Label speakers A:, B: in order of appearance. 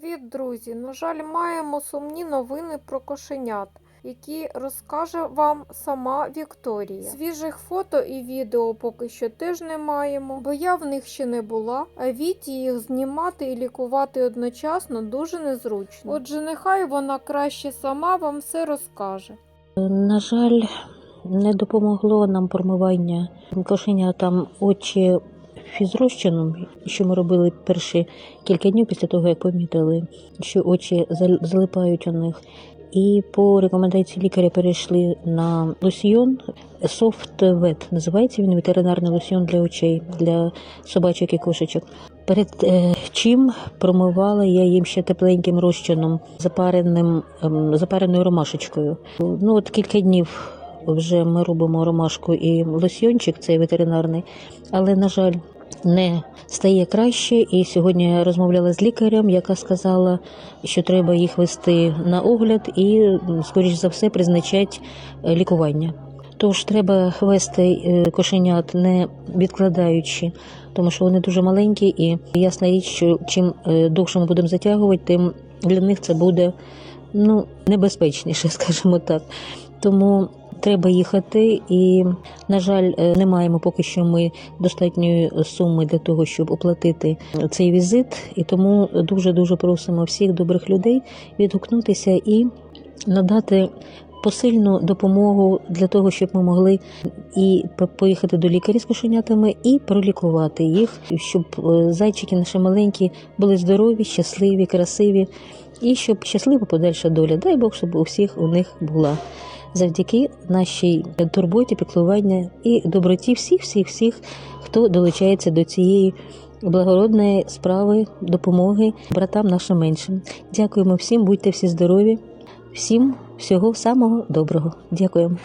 A: Привіт, друзі! На жаль, маємо сумні новини про кошенят, які розкаже вам сама Вікторія. Свіжих фото і відео поки що теж не маємо, бо я в них ще не була, а Віті їх знімати і лікувати одночасно дуже незручно. Отже, нехай вона краще сама вам все розкаже.
B: На жаль, не допомогло нам промивання кошеня там очі фізрозчином, що ми робили перші кілька днів після того, як помітили, що очі зал- залипають у них. І по рекомендації лікаря перейшли на лосьйон Vet. Називається він ветеринарний лосьйон для очей для собачок і кошечок. Перед е, чим промивала я їм ще тепленьким розчином, запареним, ем, запареною ромашечкою. Ну от кілька днів вже ми робимо ромашку і лосьйончик, цей ветеринарний, але на жаль. Не стає краще, і сьогодні я розмовляла з лікарем, яка сказала, що треба їх вести на огляд і, скоріш за все, призначать е, лікування. Тож треба вести е, кошенят не відкладаючи, тому що вони дуже маленькі, і ясна річ, що чим е, довше ми будемо затягувати, тим для них це буде ну, небезпечніше, скажімо так. Тому треба їхати, і, на жаль, е, не маємо поки що ми достатньої суми для того, щоб оплатити цей візит. І тому дуже дуже просимо всіх добрих людей відгукнутися і надати посильну допомогу для того, щоб ми могли і поїхати до лікаря з кошенятами і пролікувати їх, щоб е, зайчики наші маленькі були здорові, щасливі, красиві, і щоб щаслива подальша доля. Дай Бог, щоб у всіх у них була. Завдяки нашій турботі, піклування і доброті всіх, всіх, всіх, хто долучається до цієї благородної справи допомоги братам нашим меншим. Дякуємо всім, будьте всі здорові, всім всього самого доброго. Дякуємо.